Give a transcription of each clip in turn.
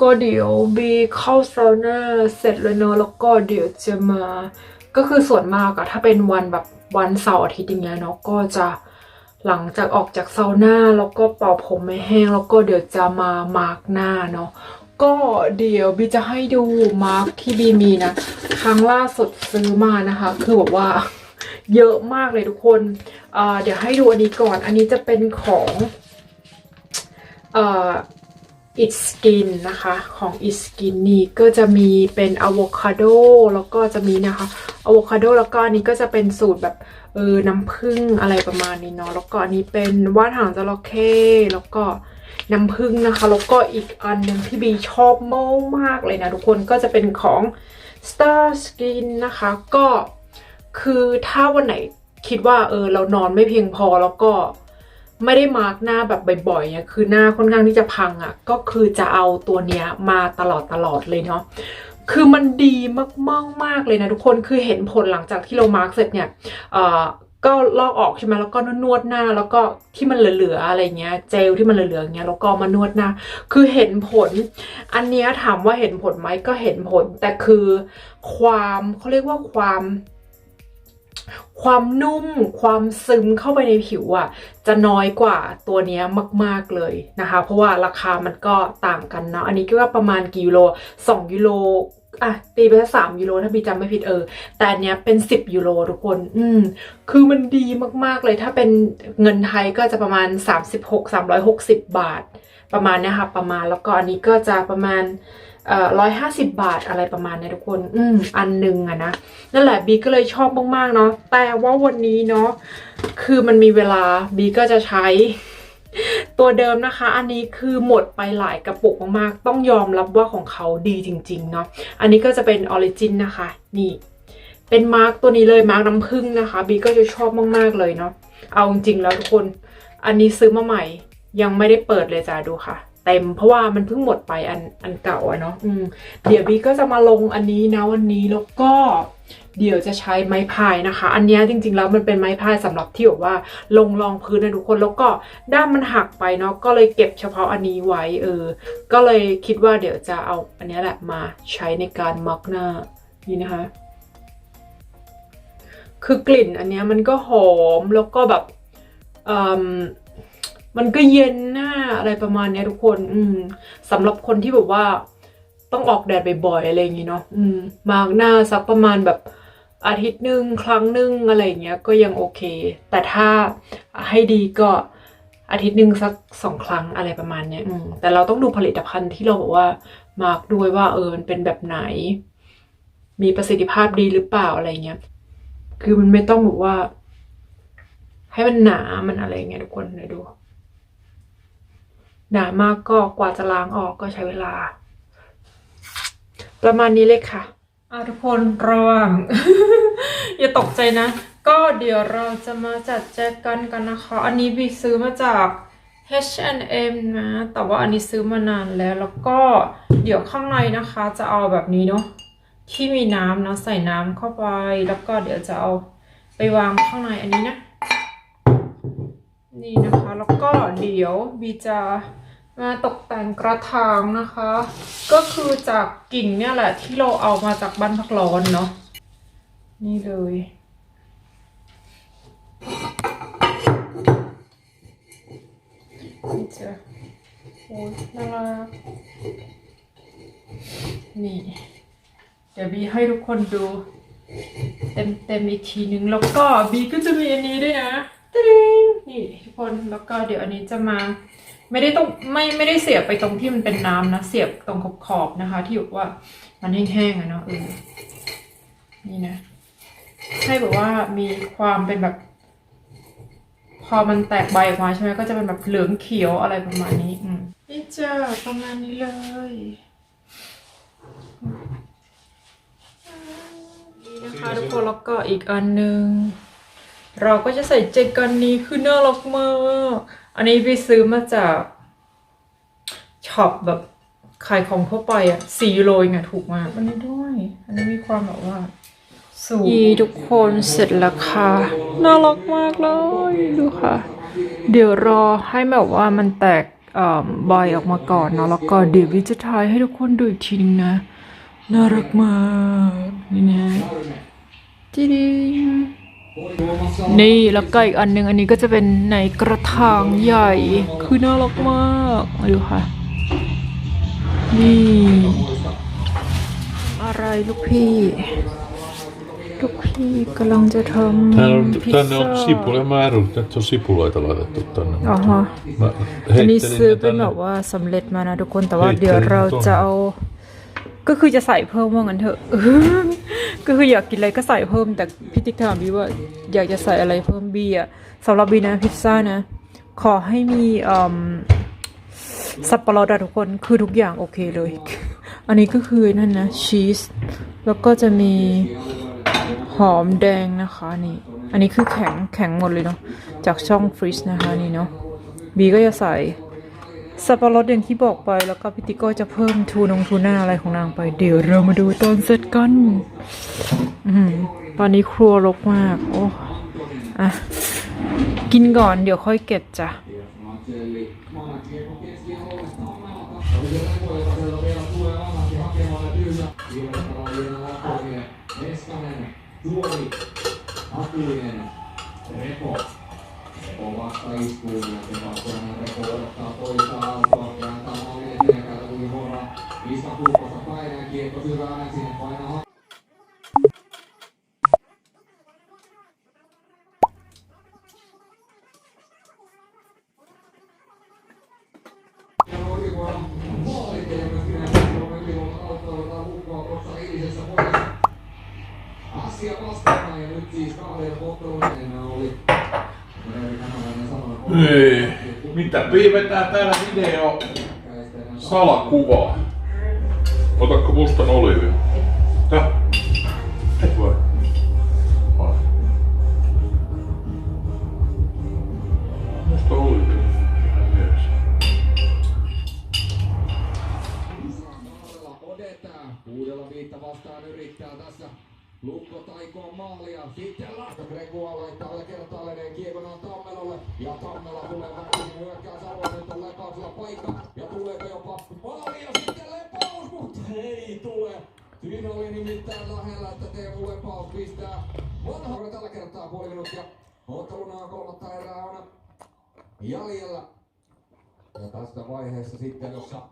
ก็เดี๋ยวบีเข้าซาวน่าเสร็จแล้วเนอะแล้วก็เดี๋ยวจะมา ก็คือส่วนมากอะถ้าเป็นวันแบบวันเสาร์อาทิตย์อย่างเงี้ยเนาะก็จะหลังจากออกจากซาวน่าแล้วก็เป่าผมไม่แห้ง แล้วก็เดี๋ยวจะมามาร์กหน้าเนาะก็เดี๋ยวบีจะให้ดูมาร์กที่บีมีนะ ครั้งล่าสุดซื้อมานะคะ คือแบบว่าเยอะมากเลยทุกคนเอ่อเดี๋ยวให้ดูอันนี้ก่อน อันนี้จะเป็นของอ่อ It Skin นะคะของ It Skin นี่ก็จะมีเป็นอะโวคาโดแล้วก็จะมีนะคะอะโวคาโดแล้วก็อันนี้ก็จะเป็นสูตรแบบเออน้ำผึ้งอะไรประมาณนี้เนาะแล้วก็อันนี้เป็นว่านหางจระเข้แล้วก็น้ำผึ้งนะคะ แล้วก็อีกอันหนึ่งที่บีชอบมากมากเลยนะทุกคนก็จะเป็นของ Star Skin นะคะก็คือถ้าวันไหนคิดว่าเออเรานอนไม่เพียงพอแล้วก็ ไม่ได้มาร์กหน้าแบบบ่อยๆเนี่ยคือหน้าค่อนข้างที่จะพังอะ่ะ ก็คือจะเอาตัวเนี้ยมาตลอดตลอดเลยเนาะคือมันดีมากๆเลยนะทุกคนคือเห็นผลหลังจากที่เรามาร์กเสร็จเนี่ยเอ่อก็ลอกออกใช่ไหมแล้วก็นวดหน้าแล้วก็ที่มันเหลือๆอะไรเงี้ยเจลที่มันเหลือๆเงี้ยแล้วก็มานวดหน้า คือเห็นผล อันเนี้ยถามว่าเห็นผลไหมก็เห็นผล แต่คือความเขาเรียกว่าความ ความนุ่มความซึมเข้าไปในผิวอะ่ะ จะน้อยกว่าตัวนี้มาก ๆ เลยนะคะ เพราะว่าราคามันก็ต่างกันเนาะอันนี้ก็ประมาณกี่ยูโร2ยูโรอะตีไปสักสามยูโรถ้าพี่จำไม่ผิดเออ แต่อันเนี้ยเป็น10ยูโรทุกคน อืม คือมันดีมากๆเลย ถ้าเป็นเงินไทยก็จะประมาณ36 360บหกสามร้อยหกสิบบาท ประมาณเนี้ยค่ะ ประมาณแล้วก็อันนี้ก็จะประมาณ ร้อยห้าสิบบาทอะไรประมาณนี้ทุกคน อืม อันหนึ่งอะนะ นั่นแหละบีก็เลยชอบมากๆเนาะ แต่ว่าวันนี้เนาะ คือมันมีเวลาบีก็จะใช้ตัวเดิมนะคะ อันนี้คือหมดไปหลายกระปุกมากๆ ต้องยอมรับว่าของเขาดีจริง ๆ เนาะ อันนี้ก็จะเป็นออริจินนะคะ นี่ เป็นมาร์กตัวนี้เลย มาร์กน้ำผึ้งนะคะ บีก็จะชอบมากๆเลยเนาะ เอาจริงๆแล้วทุกคน อันนี้ซื้อมาใหม่ ยังไม่ได้เปิดเลยจ้าดูค่ะ เต็ม เพราะว่ามันเพิ่งหมดไปอันอันเก่าอะเนาะเดี๋ยวบีก็จะมาลงอันนี้นะวันนี้แล้วก็เดี๋ยวจะใช้ไม้พายนะคะ อันนี้จริงๆแล้วมันเป็นไม้พายสำหรับที่แบบว่าลงรองพื้นนะทุกคน แล้วก็ด้ามมันหักไปเนาะ ก็เลยเก็บเฉพาะอันนี้ไว้เออ ก็เลยคิดว่าเดี๋ยวจะเอาอันนี้แหละมาใช้ในการมาร์กหน้านี่นะคะ คือกลิ่นอันนี้มันก็หอมแล้วก็แบบเอ่ มันก็เย็นหน้าอะไรประมาณเนี้ยทุกคน อืมสำหรับคนที่แบบว่า ต้องออกแดดบ่อยๆอะไรอย่างงี้เนาะอืมมาร์กหน้าสักประมาณแบบอาทิตย์หนึ่งครั้งหนึ่งอะไรอย่างเงี้ยก็ยังโอเค แต่ถ้าให้ดีก็อาทิตย์หนึ่งสักสองครั้งอะไรประมาณเนี้ยแต่เราต้องดูผลิตภัณฑ์ที่เราบอกว่ามาร์กด้วยว่าเออมันเป็นแบบไหน มีประสิทธิภาพดีหรือเปล่าอะไรเงี้ย คือมันไม่ต้องแบบว่า ให้มันหนา มันอะไรเงี้ยทุกคนเดี๋ยวดู หนามากก็กว่าจะล้างออกก็ใช้เวลา ประมาณนี้เลยค่ะอะทุกคนระวัง อย่าตกใจนะ ก็เดี๋ยวเราจะมาจัดแจกันกันนะคะ อันนี้บีซื้อมาจาก H&M นะ แต่ว่าอันนี้ซื้อมานานแล้ว แล้วก็เดี๋ยวข้างในนะคะจะเอาแบบนี้เนาะที่มีน้ำนะใส่น้ำเข้าไป แล้วก็เดี๋ยวจะเอาไปวางข้างในอันนี้นะ นี่นะคะ แล้วก็เดี๋ยวบีจะมาตกแต่งกระถางนะคะ ก็คือจากกิ่งเนี่ยแหละที่เราเอามาจากบ้านพักร้อนเนาะนี่เลย นี่จะโอ้ยน่ารักนี่ เดี๋ยวบีให้ทุกคนดู เต็มเต็มอีกทีนึง แล้วก็บีก็จะมีอันนี้ด้วยนะ ตึ้งนี่ทุกคนแล้วก็เดี๋ยวอันนี้จะมา ไม่ได้ต้องไม่ไม่ได้เสียบไปตรงที่มันเป็นน้ำนะ เสียบตรงขอบๆนะคะ ที่แบบว่ามันแห้งๆอะเนาะเออนี่นะ ให้แบบว่ามีความเป็นแบบ พอมันแตกใบออกมาใช่ไหมก็จะเป็นแบบเหลืองเขียวอะไรประมาณนี้ อืมนี่จ้าประมาณนี้เลยนี่นะคะทุกคนแล้วก็อีกอันหนึ่ง เราก็จะใส่เจกันนี้คือน่ารักมาก อันนี้พี่ซื้อมาจากช็อปแบบขายของทั่วไปอะสี่ยูโรเองอะถูกมากอันนี้ด้วย อันนี้มีความแบบว่าสูงยีทุกคนเสร็จแล้วค่ะ น่ารักมากเลย ดูค่ะ เดี๋ยวรอให้แบบว่ามันแตกอ่อบอยออกมาก่อนเนาะแล้วก็เดี๋ยววิจะทายให้ทุกคนดูอีกทีนึงนะ น่ารักมาก นี่นะจีดิง นี่แล้วก็อีกอันหนึงอันนี้ก็จะเป็นในกระถางใหญ่คือน่ารักมากมาดูค่ะ นี่อะไรลูกพี่ ลูกพี่กำลังจะท Täällä on, ำพิซซ่า tänne on sipule määrät, että on sipuloita laitettu tänne. อ๋อฮะ Mä อันนี้ heittelin ซื้อ ne เป็น tänne. แบบว่าสำเร็จมานะทุกคนแต่ว่าเฮ้ยเดี๋ยวเราเจอจะเอา ก็คือจะใส่เพิ่มว่างั้นเถอะก็คืออยากกินอะไรก็ใส่เพิ่ม แต่พี่ติ๊กถามบีว่าอยากจะใส่อะไรเพิ่มบีอะสำหรับบีนะพิซซ่านะ ขอให้มีสับปะรดอะทุกคนคือทุกอย่างโอเคเลย อันนี้ก็คือนั่นนะชีสแล้วก็จะมีหอมแดงนะคะนี่ อันนี้คือแข็งแข็งหมดเลยเนาะจากช่องฟรีซนะคะนี่เนาะบีก็จะใส่ สับปะรดอย่างที่บอกไปแล้วก็พิติโก็จะเพิ่มทูนงทูน่าอะไรของนางไป เดี๋ยวเรามาดูตอนเสร็จกันออหือตอนนี้ครัวรกมาก โอ้อะกินก่อนเดี๋ยวค่อยเก็บจ้ะ Ovasta iskuun ja Omasta iskuun Sebastian Reko ottaa toisaalta ja antaa mallille selkää tuli Hora. Iska kulkossa päinään, kiekko syvään sinne painaa Viivetään täällä video salakuvaa. Otakko mustan olivia? Täh. Lukko taikoo maalia. Sitten Lahto Gregua laittaa tällä kertaa leneen kiekon on Tammelolle. Ja Tammela tulee väkisin hyökkää Savonen nyt on Lepausilla paikka. Ja tuleeko jopa maali ja sitten Lepaus, mutta ei tule. Siinä oli nimittäin lähellä, että Teemu Lepaus pistää vanha tällä kertaa puoli minuuttia. Otteluna on kolmatta erää on jäljellä. Ja tässä vaiheessa sitten, jossa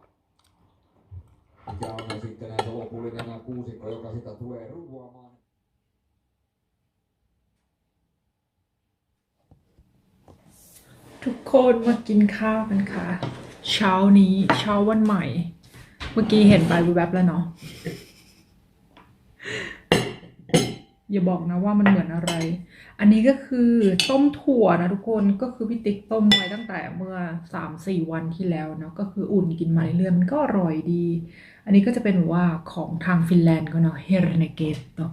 mikä on sitten näin se lopullinen kuusikko, joka sitä tulee ruuaamaan. ทุกคนมากินข้าวกันค่ะ เช้านี้เช้าวันใหม่ เมื่อกี้เห็นไปแวบแล้วเนาะอย่าบอกนะว่ามันเหมือนอะไร อันนี้ก็คือต้มถั่วนะทุกคนก็คือพี่ติ๊กต้มไว้ตั้งแต่เมื่อสามสี่วันที่แล้วเนาะก็คืออุ่นกินมาเรื่อยๆมันก็อร่อยดี อันนี้ก็จะเป็นว่าของทางฟินแลนด์ก็เนาะเฮรเนเกตเนาะ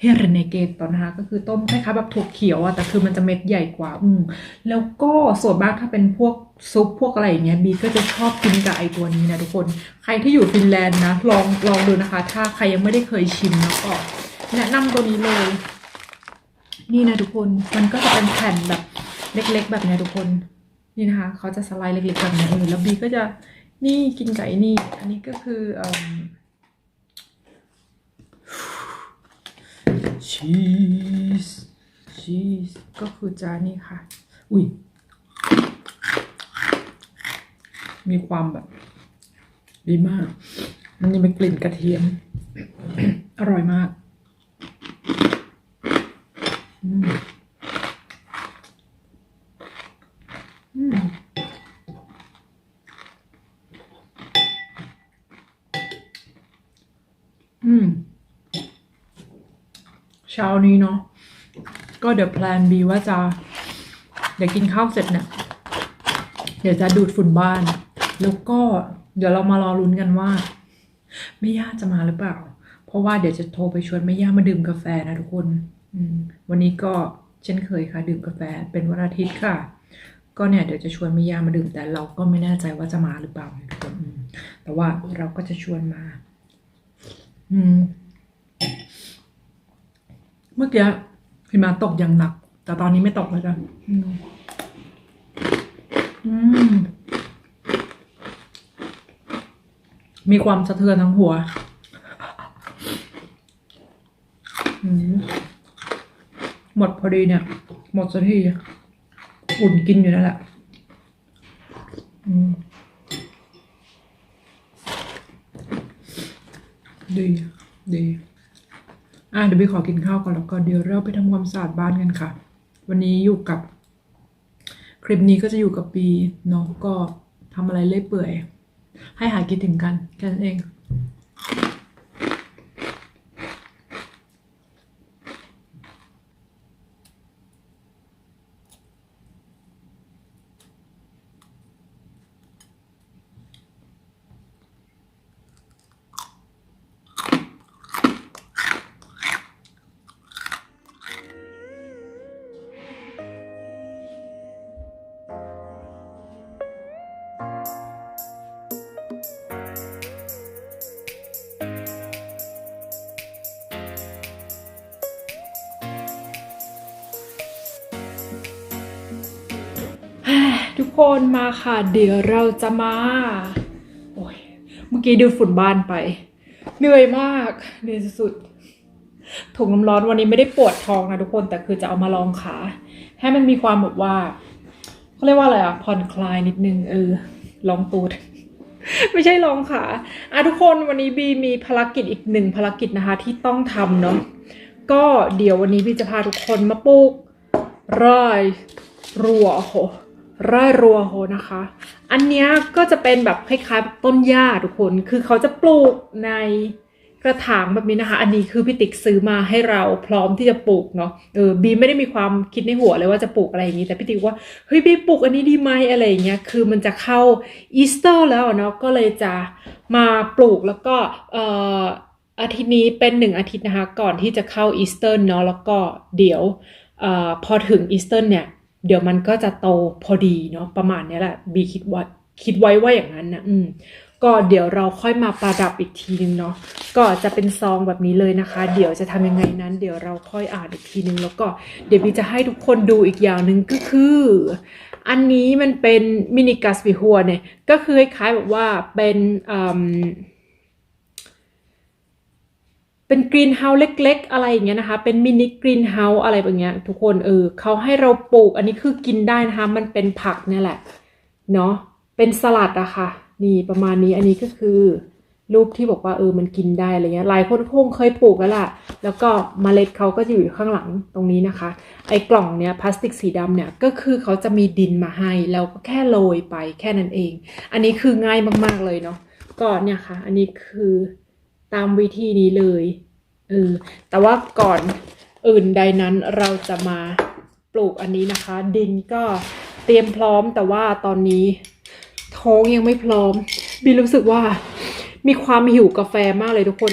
เฮรเนเกตตอนนะคะก็คือต้มคล้ายๆแบบถั่วเขียวอะแต่คือมันจะเม็ดใหญ่กว่าอืมแล้วก็ส่วนมากถ้าเป็นพวกซุปพวกอะไรอย่างเงี้ยบีก็จะชอบกินกับไอตัวนี้นะทุกคน ใครที่อยู่ฟินแลนด์นะลองลองดูนะคะ ถ้าใครยังไม่ได้เคยชิมแล้วก็แนะนำตัวนี้เลย นี่นะทุกคนมันก็จะเป็นแผ่นแบบเล็ก ๆ แบบเนี้ยทุกคนนี่นะคะเขาจะสไลด์เล็กๆแบบนี้เออแล้วบีก็จะนี่กินไก่นี่ อันนี้ก็คืออ ชีสชีสก็คือจานนี้ค่ะ อุ้ย มีความแบบ ดีมาก มันยังเป็นกลิ่นกระเทียม อร่อยมาก อืมอืมอืม เช้านี้เนาะก็เดี๋ยวแพลนบีว่าจะ เดี๋ยวกินข้าวเสร็จเนี่ย เดี๋ยวจะดูดฝุ่นบ้าน แล้วก็เดี๋ยวเรามารอลุ้นกันว่าแม่ย่าจะมาหรือเปล่า เพราะว่าเดี๋ยวจะโทรไปชวนแม่ย่ามาดื่มกาแฟนะทุกคนวันนี้ก็เช่นเคยค่ะ ดื่มกาแฟเป็นวันอาทิตย์ค่ะ ก็เนี่ยเดี๋ยวจะชวนแม่ย่ามาดื่มแต่เราก็ไม่แน่ใจว่าจะมาหรือเปล่าทุกคนแต่ว่าเราก็จะชวนมา อืม มื่อกี้หิมะตกอย่างหนัก แต่ตอนนี้ไม่ตกแล้วจ้ะมีความสะเทือนทั้งหัวหมดพอดีเนี่ย หมดสักทีอุ่นกินอยู่นั่นแหละดีดี อะเดี๋ยวไปขอกินข้าวก่อนแล้วก็เดี๋ยวเราไปทำความสะอาดบ้านกันค่ะ วันนี้อยู่กับคลิปนี้ก็จะอยู่กับปีเนาะก็ทำอะไรเล่อยเปื่อย ให้หายคิดถึงกันแค่นั้นเอง คนมาค่ะ เดี๋ยวเราจะมา โอ้ยเมื่อกี้ดูฝุ่นบ้านไป เหนื่อยมากเหนื่อยสุดๆถุงน้ำร้อนวันนี้ไม่ได้ปวดท้องนะทุกคนแต่คือจะเอามาลองขา ให้มันมีความแบบว่าเขาเรียกว่าอะไรอะผ่อนคลายนิดนึงเออลองตูดไม่ใช่ลองขาอะทุกคนวันนี้บีมีภารกิจอีกหนึ่งภารกิจนะคะ ที่ต้องทำเนาะก็เดี๋ยววันนี้บีจะพาทุกคนมาปลูกไร่รัวโห ร่รัวโหนะคะ อันนี้ก็จะเป็นแบบคล้ายๆต้นหญ้าทุกคน คือเขาจะปลูกในกระถางแบบนี้นะคะ อันนี้คือพี่ติ๊กซื้อมาให้เราพร้อมที่จะปลูกเนาะ เออ บีไม่ได้มีความคิดในหัวเลยว่าจะปลูกอะไรอย่างนี้ แต่พี่ติ๊กว่า เฮ้ยบีปลูกอันนี้ดีไหมอะไรอย่างเงี้ย คือมันจะเข้าอีสเตอร์แล้วเนาะ ก็เลยจะมาปลูกแล้วก็ เอ่อ อาทิตย์นี้เป็นหนึ่งอาทิตย์นะคะ ก่อนที่จะเข้าอีสเตอร์เนาะ แล้วก็เดี๋ยว เอ่อ พอถึงอีสเตอร์เนี่ย เดี๋ยวมันก็จะโตพอดีเนาะประมาณนี้แหละบีคิดว่าคิดไว้ว่าอย่างนั้นนะอืมก็เดี๋ยวเราค่อยมาประดับอีกทีนึงเนาะก็จะเป็นซองแบบนี้เลยนะคะ เดี๋ยวจะทำยังไงนั้น เดี๋ยวเราค่อยอ่านอีกทีนึง แล้วก็เดี๋ยวบีจะให้ทุกคนดูอีกอย่างหนึ่งก็คือ อันนี้มันเป็นมินิกัสบิฮัวเนี่ยก็คือคล้ายๆแบบว่าเป็นอืม เป็นกรีนเฮาส์เล็ก ๆ อะไรอย่างเงี้ยนะคะ เป็นมินิกรีนเฮาส์อะไรแบบเนี้ย ทุกคนเออเขาให้เราปลูก อันนี้คือกินได้นะคะ มันเป็นผักเนี่ยแหละ เนาะเป็นสลัดอะค่ะ นี่ประมาณนี้ อันนี้ก็คือ รูปที่บอกว่าเออมันกินได้อะไรเงี้ย หลายคนคงเคยปลูกแล้วล่ะ แล้วก็เมล็ดเขาก็จะอยู่ข้างหลังตรงนี้นะคะ ไอ้กล่องเนี้ยพลาสติกสีดำเนี่ย ก็คือเขาจะมีดินมาให้ แล้วก็แค่โรยไปแค่นั้นเอง อันนี้คือง่ายมากๆเลยเนาะ ก็เนี่ยค่ะ อันนี้คือ ตามวิธีนี้เลยเออแต่ว่าก่อนอื่นใดนั้นเราจะมาปลูกอันนี้นะคะ ดินก็เตรียมพร้อมแต่ว่าตอนนี้ท้องยังไม่พร้อมบีรู้สึกว่ามีความหิวกาแฟมากเลยทุกคน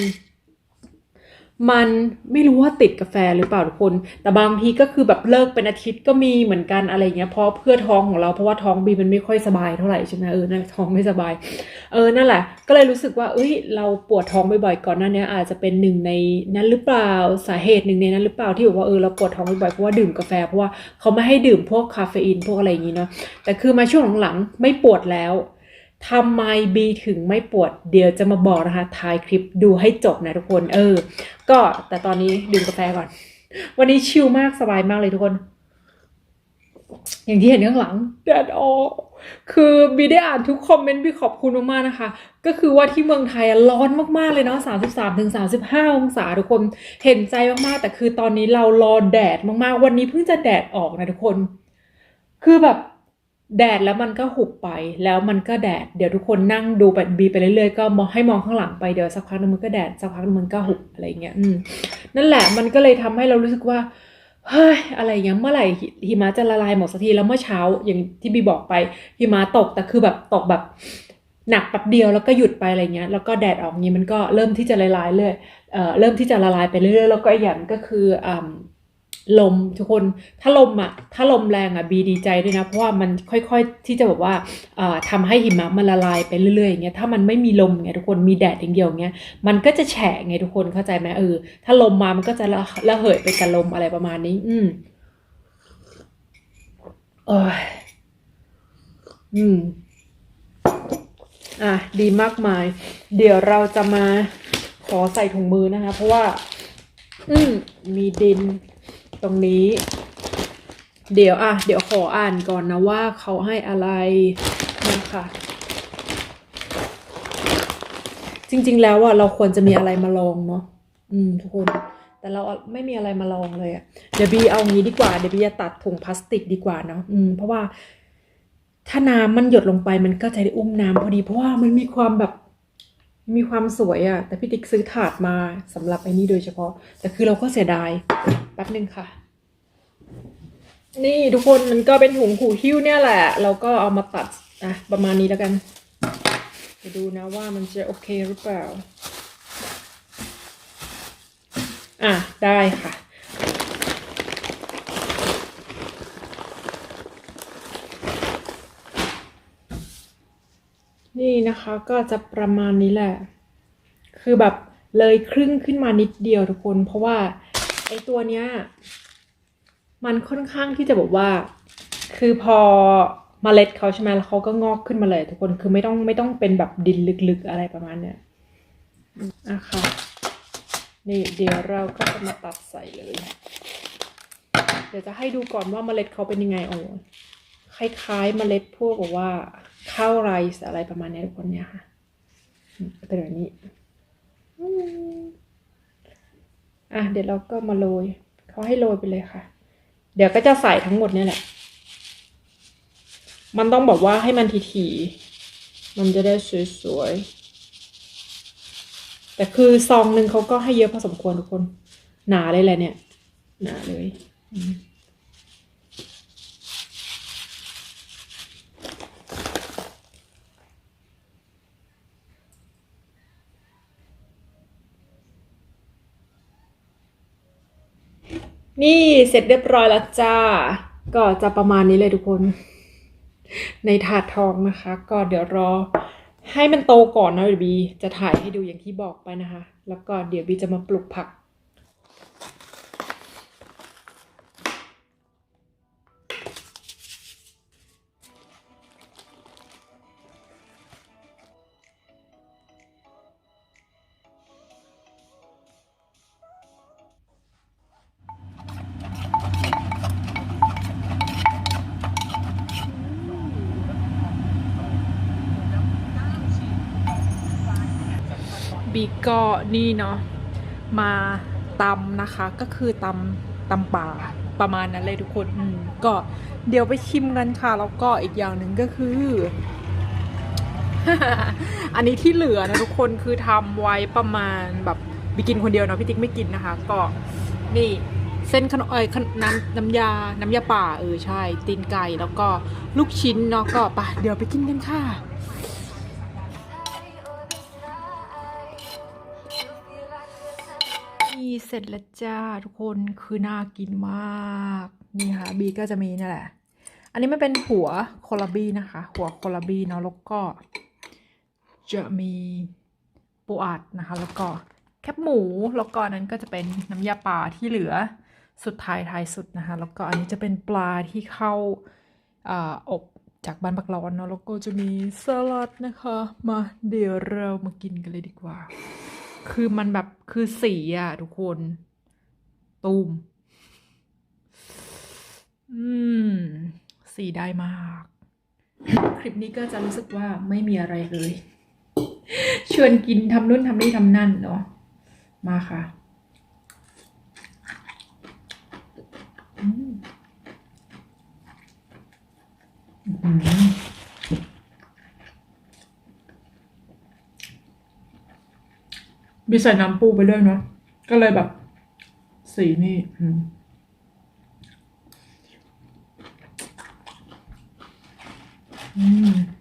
มันไม่รู้ว่าติดกาแฟหรือเปล่าทุกคน แต่บางทีก็คือแบบเลิกเป็นอาทิตย์ก็มีเหมือนกันอะไรเงี้ย เพราะเพื่อท้องของเราเพราะว่าท้องบีมันไม่ค่อยสบายเท่าไหร่ใช่ไหมเออนั่นท้องไม่สบาย เออนั่นแหละ ก็เลยรู้สึกว่า เอ้ย เราปวดท้องบ่อยๆก่อนหน้านี้อาจจะเป็นหนึ่งในนั้นหรือเปล่าสาเหตุหนึ่งในนั้นหรือเปล่าที่บอกว่าเออเราปวดท้องบ่อยๆเพราะว่าดื่มกาแฟเพราะว่าเขาไม่ให้ดื่มพวกคาเฟอีนพวกอะไรอย่างนี้เนาะแต่คือมาช่วงหลังๆไม่ปวดแล้ว ทำไมบีถึงไม่ปวด เดี๋ยวจะมาบอกนะคะท้ายคลิปดูให้จบนะทุกคนเออ ก็แต่ตอนนี้ดื่มกาแฟก่อน วันนี้ชิลมากสบายมากเลยทุกคน อย่างที่เห็นข้างหลังแดดออกคือบีได้อ่านทุกคอมเมนต์บีขอบคุณมากๆนะคะ ก็คือว่าที่เมืองไทยร้อนมากๆเลยเนาะ33ถึง35 องศาทุกคนเห็นใจมากๆ แต่คือตอนนี้เรารอแดดมากๆ วันนี้เพิ่งจะแดดออกนะทุกคน คือแบบ แดดแล้วมันก็หุบไปแล้วมันก็แดดเดี๋ยวทุกคนนั่งดูไปบีไปเรื่อยๆก็มองให้มองข้างหลังไปเดี๋ยวสักพักนึงมันก็แดดสักพักนึงมันก็หุบอะไรเงี้ยอืมนั่นแหละมันก็เลยทำให้เรารู้สึกว่าเฮ้ยอะไรเงี้ยเมื่อไหร่หิมะจะละลายหมดสักทีแล้วเมื่อเช้าอย่างที่บีบอกไปหิมะตกแต่คือแบบตกแบบหนักแป๊บเดียวแล้วก็หยุดไปอะไรเงี้ยแล้วก็แดดออกงี้มันก็เริ่มที่จะละลายเลยเอ่อเริ่มที่จะละลายไปเรื่อยๆแล้วก็อีกอย่างก็คืออ่า ลมทุกคนถ้าลมอะถ้าลมแรงอะบีดีใจด้วยนะ เพราะว่ามันค่อยๆที่จะแบบว่าอ่าทำให้หิมะมันละลายไปเรื่อยๆอย่างเงี้ยถ้ามันไม่มีลมไงทุกคนมีแดดอย่างเดียวเงี้ยมันก็จะแฉะไงทุกคนเข้าใจไหมเออถ้าลมมามันก็จะระระเหยไปกับลมอะไรประมาณนี้ อืมโอ้ยอืมอะดีมากมาย เดี๋ยวเราจะมาขอใส่ถุงมือนะคะ เพราะว่า อืมมีดิน ตรงนี้ เดี๋ยวอะเดี๋ยวขออ่านก่อนนะว่าเขาให้อะไรนะคะจริง ๆ แล้วอะเราควรจะมีอะไรมาลองเนาะอืมทุกคน แต่เราไม่มีอะไรมาลองเลยอะเดี๋ยวบีเอางี้ดีกว่าเดี๋ยวบีจะตัดถุงพลาสติกดีกว่าเนาะอืมเพราะว่าถ้าน้ำมันหยดลงไปมันก็จะได้อุ้มน้ำพอดีเพราะว่ามันมีความแบบ มีความสวยอะแต่พี่ติ๊กซื้อถาดมาสำหรับไอ้นี่โดยเฉพาะ แต่คือเราก็เสียดายแป๊บนึงค่ะ นี่ทุกคนมันก็เป็นถุงหูหิ้วเนี่ยแหละ เราก็เอามาตัดอะประมาณนี้แล้วกันไปดูนะว่ามันจะโอเคหรือเปล่า อะ ได้ค่ะ นี่นะคะก็จะประมาณนี้แหละ คือแบบเลยครึ่งขึ้นมานิดเดียวทุกคน เพราะว่าไอตัวเนี้ยมันค่อนข้างที่จะบอกว่า คือพอมเมล็ดเขาใช่ไหมแล้วเขาก็งอกขึ้นมาเลย ทุกคนคือไม่ต้องไม่ต้องเป็นแบบดินลึกๆอะไรประมาณเนี้ยอะค่ะนี่เดี๋ยวเราก็จะมาตัดใส่เลย เดี๋ยวจะให้ดูก่อนว่าเมล็ดเขาเป็นยังไงโอ้ คล้ายๆเมล็ดพวกแบบว่าข้าวไรซ์อะไรประมาณนี้ทุกคนเนี่ยค่ะเป็นแบบนี้อะเดี๋ยวเราก็มาโรยเขาให้โรยไปเลยค่ะ เดี๋ยวก็จะใส่ทั้งหมดเนี่ยแหละ มันต้องบอกว่าให้มันถี่ๆมันจะได้สวยๆแต่คือซองหนึ่งเขาก็ให้เยอะพอสมควรทุกคน หนาเลยแหละเนี่ย หนาเลยอืม นี่เสร็จเรียบร้อยแล้วจ้า ก็จะประมาณนี้เลยทุกคน ในถาดทองนะคะ ก็เดี๋ยวรอ ให้มันโตก่อนนะเดี๋ยวบีจะถ่ายให้ดูอย่างที่บอกไปนะคะ แล้วก็เดี๋ยวบีจะมาปลูกผักีก็นี่เนาะมาตำนะคะ ก็คือตำตำป่าประมาณนั้นเลยทุกคนอืมก็เดี๋ยวไปชิมกันค่ะ แล้วก็อีกอย่างหนึ่งก็คือ อันนี้ที่เหลือนะทุกคนคือทำไว้ประมาณแบบบีกินคนเดียวเนาะพี่ติ๊กไม่กินนะคะ ก็นี่เส้นขนมเอ้ยน้ำน้ำยา น้ำยาป่าเออใช่ ตีนไก่แล้วก็ลูกชิ้นเนาะก็ไปเดี๋ยวไปกินกันค่ะ เสร็จแล้วจ้าทุกคนคือน่ากินมาก นี่ค่ะบีก็จะมีนี่แหละ อันนี้ไม่เป็นหัวโคลาบีนะคะ หัวโคลาบีเนาะแล้วก็จะมีปูอัดนะคะ แล้วก็แคบหมูแล้วก็นั้นก็จะเป็นน้ำยาป่าที่เหลือสุดท้ายท้ายสุดนะคะ แล้วก็อันนี้จะเป็นปลาที่เข้าอบจากบ้านปักร้อนเนาะแล้วก็จะมีสลัดนะคะ มาเดี๋ยวเรามากินกันเลยดีกว่า คือมันแบบคือสีอะทุกคน ตูม อืม สีได้มาก คลิปนี้ก็จะรู้สึกว่าไม่มีอะไรเลย ชวนกินทำนู่นทำนี่ทำนั่นเนาะ มาค่ะอืมอื้อหือ บีใส่น้ำปูไปด้วยเนาะก็เลยแบบ สีนี่อืมอืม